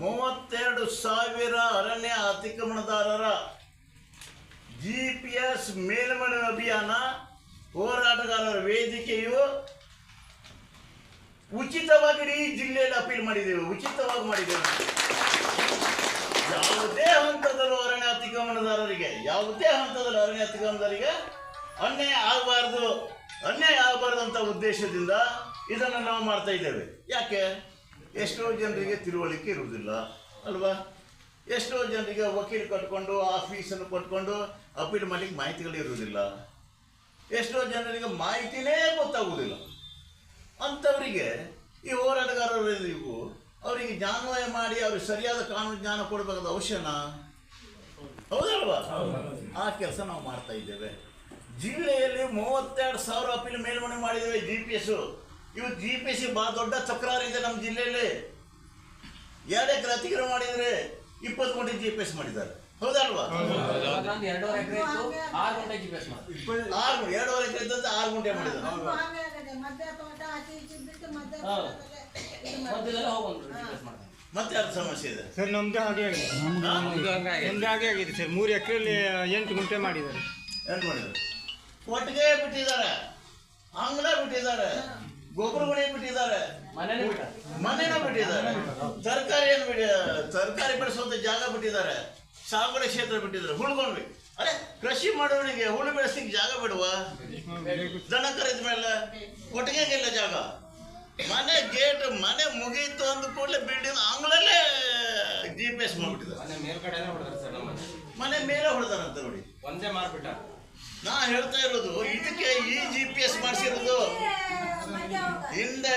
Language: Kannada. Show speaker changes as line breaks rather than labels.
ಮೂವತ್ತೆರಡು ಸಾವಿರ ಅರಣ್ಯ ಅತಿಕ್ರಮಣದಾರರ ಜಿ ಪಿ ಎಸ್ ಮೇಲ್ಮನೆ ಅಭಿಯಾನ, ಹೋರಾಟಗಾರರ ವೇದಿಕೆಯು ಉಚಿತವಾಗಿ ಇಡೀ ಜಿಲ್ಲೆಯಲ್ಲಿ ಅಪೀಲ್ ಮಾಡಿದ್ದೇವೆ, ಉಚಿತವಾಗಿ ಮಾಡಿದ್ದೇವೆ. ಯಾವುದೇ ಹಂತದಲ್ಲೂ ಅರಣ್ಯ ಅತಿಕ್ರಮಣದಾರರಿಗೆ, ಯಾವುದೇ ಹಂತದಲ್ಲಿ ಅರಣ್ಯ ಅತಿಕ್ರಮಣದಾರರಿಗೆ ಅನ್ಯಾಯ ಆಗಬಾರ್ದು ಅನ್ಯಾಯ ಆಗಬಾರ್ದು ಅಂತ ಉದ್ದೇಶದಿಂದ ಇದನ್ನು ನಾವು ಮಾಡ್ತಾ ಇದ್ದೇವೆ. ಯಾಕೆ? ಎಷ್ಟೋ ಜನರಿಗೆ ತಿಳುವಳಿಕೆ ಇರುವುದಿಲ್ಲ ಅಲ್ವಾ? ಎಷ್ಟೋ ಜನರಿಗೆ ವಕೀಲ್ ಕಟ್ಕೊಂಡು ಆಫೀಸನ್ನು ಕೊಟ್ಕೊಂಡು ಅಪೀಲ್ ಮಾಡಲಿಕ್ಕೆ ಮಾಹಿತಿಗಳು ಇರುವುದಿಲ್ಲ. ಎಷ್ಟೋ ಜನರಿಗೆ ಮಾಹಿತಿನೇ ಗೊತ್ತಾಗುವುದಿಲ್ಲ. ಅಂಥವರಿಗೆ ಈ ಹೋರಾಟಗಾರರಿಗೂ ಅವರಿಗೆ ಜ್ಞಾನವಯ ಮಾಡಿ ಅವ್ರಿಗೆ ಸರಿಯಾದ ಕಾನೂನು ಜ್ಞಾನ ಕೊಡಬೇಕಾದ ಅವಶ್ಯನ ಹೌದಲ್ವಾ? ಆ ಕೆಲಸ ನಾವು ಮಾಡ್ತಾ ಇದ್ದೇವೆ. ಜಿಲ್ಲೆಯಲ್ಲಿ ಮೂವತ್ತೆರಡು ಸಾವಿರ ಅಪೀಲ್ ಮೇಲ್ಮನೆ ಮಾಡಿದ್ದೇವೆ ಜಿ ಪಿ ಎಸ್ ಇವು ಜಿ ಪಿ ಸಿ ಬಹಳ ದೊಡ್ಡ ತಕರಾರಿದೆ ಇದೆ ನಮ್ಮ ಜಿಲ್ಲೆಯಲ್ಲಿ. ಎರಡು ಎಕರೆ ಅತಿಕ್ರಮಣ ಮಾಡಿದರೆ ಇಪ್ಪತ್ತು ಕೋಟಿ ಜಿ ಪಿ ಎಸ್ ಮಾಡಿದ್ದಾರೆ. ಹೌದಲ್ವಾ?
ಅದ್ರೊಂದು ಎರಡೂವರೆ ಎಕರೆ ಇತ್ತು ಆರು ಗುಂಟೆ ಜಿ ಪಿ ಎಸ್ ಮಾಡಿ
ಆರು ಎರಡೂವರೆ ಎಕರೆ ಇದ್ದಂತೆ ಆರು ಗುಂಟೆ ಮಾಡಿದ್ದಾರೆ. ಮತ್ತೆ ಯಾರು ಸಮಸ್ಯೆ ಇದೆ?
ಸರ್ ನಮ್ದು ಹಾಗೆ ಆಗಿದೆ. ನಮ್ದು ಹಾಗೆ ಆಗಿದೆ. ಸರ್. ಮೂರು ಎಕರೆಯಲ್ಲಿ ಎಂಟು ಗುಂಟೆ ಮಾಡಿದ್ದಾರೆ.
ಎಂಟು ಮಾಡಿದ್ದಾರೆ. ಕೊಟ್ಟಿಗೆ ಬಿಟ್ಟಿದ್ದಾರೆ. ಅಂಗಡ ಬಿಟ್ಟಿದ್ದಾರೆ. ಗೊಬ್ಬರ ಗುಣಿ ಬಿಟ್ಟಿದ್ದಾರೆ?
ಮನೆನೇ ಬಿಟ್ಟ.
ಮನೆನೂ ಬಿಟ್ಟಿದ್ದಾರೆ. ತರಕಾರಿಯನ್ನು ಬಿಟ್ಟಿ ತರಕಾರಿ ಬೆಳೆಸುವಂತ ಜಾಗ ಬಿಟ್ಟಿದ್ದಾರೆ. ಸಾಗುವಳಿ ಕ್ಷೇತ್ರ ಬಿಟ್ಟಿದ್ದಾರೆ. ಹುಳ್ಕೊಂಡ್ವಿ ಅರೆ ಕೃಷಿ ಮಾಡೋನಿಗೆ ಹುಳು ಬೆಳೆಸ್ಲಿಕ್ಕೆ ಜಾಗ ಬಿಡುವ? ದನ ಕರೆದ ಮೇಲೆ ಕೊಟ್ಟಿಗೆಗಿಲ್ಲ ಜಾಗ. ಮನೆ ಗೇಟ್ ಮನೆ ಮುಗೀತು ಅಂದ ಕೂಡಲೇ ಬಿಲ್ಡಿಂಗ್ ಆಂಗ್ಲಲ್ಲೇ ಜಿ ಪಿ ಎಸ್ ಮಾಡ್ಬಿಟ್ಟಿದ್ದಾರೆ
ಮನೆ
ಮೇಲೆ ಹೊಡೆದಾರಂತ ನೋಡಿ.
ಒಂದೇ ಮಾರ್ಬಿಟ್ಟ.
ನಾ ಹೇಳ್ತಾ ಇರೋದು ಇದಕ್ಕೆ ಈ ಜಿ ಪಿ ಎಸ್ ಮಾಡಿಸಿರೋದು இந்த